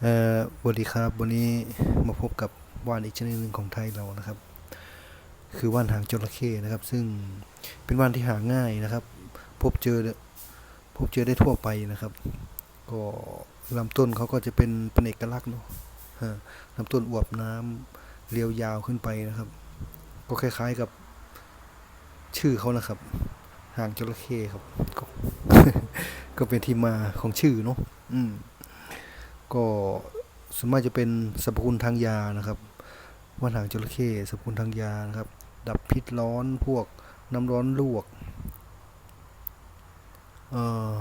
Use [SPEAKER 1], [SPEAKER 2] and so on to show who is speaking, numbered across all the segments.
[SPEAKER 1] เอ่อสวัสดีครับวันนี้มาพบกับว่านอีกชนิดหนึ่งของไทยเรานะครับ คือว่านหางจระเข้นะครับ ซึ่งเป็นว่านที่หาง่ายนะครับ พบเจอพบเจอได้ทั่วไปนะครับ ก็ลำต้นเขาก็จะเป็นเป็นเอกลักษณ์เนาะลำต้นอวบน้ำเรียวยาวขึ้นไปนะครับ ก็คล้ายๆกับชื่อเขานะครับ หางจระเข้ครับ ก็ก็เป็นที่มาของชื่อเนาะอืม ก็ส่วนมากจะเป็นสรรพคุณทางยานะครับว่านหางจระเข้สรรพคุณทางยานะครับ ดับพิษร้อนพวกน้ำร้อนลวกเอ่อ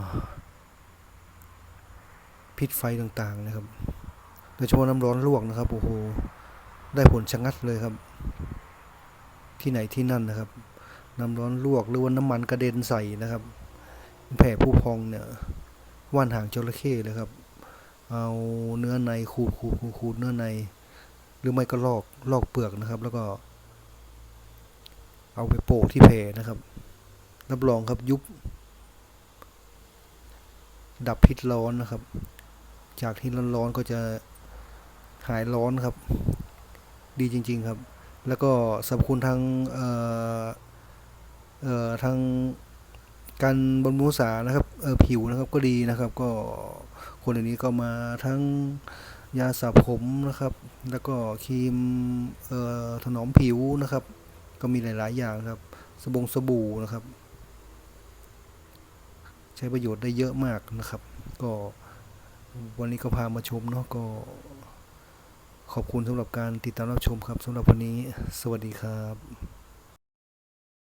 [SPEAKER 1] พิษไฟต่างๆนะครับ โดยเฉพาะน้ำร้อนลวกนะครับโอ้โหได้ผลชะงัดเลยครับ ที่ไหนที่นั่นนะครับ น้ำร้อนลวกหรือว่าน้ำมันกระเด็นใส่นะครับ แผลผู้พองเนี่ยว่านหางจระเข้เลยครับ เอาเนื้อในขูดขูดขูดขูดเนื้อใน หรือไม่ก็ลอกลอกเปลือกนะครับ แล้วก็ เอาไปโปะที่แผลนะครับ รับรองครับยุบ ดับพิษร้อนนะครับ จากที่ร้อนๆก็จะหายร้อนครับ ดีจริง ๆครับ แล้วก็สรรพคุณทางเอ่อเอ่อทางการบำรุงรักษานะครับเออผิวนะครับก็ดีนะครับก็ คนอันนี้ก็มาทั้งยาสระผมนะครับ แล้วก็ครีมเอ่อถนอมผิวนะครับ ก็มีหลาย ๆ อย่างครับ สบงสบู่นะครับ ใช้ประโยชน์ได้เยอะมากนะครับ ก็วันนี้ก็พามาชมเนาะก็ขอบคุณสำหรับการติดตามรับชมครับสำหรับวันนี้ สวัสดีครับ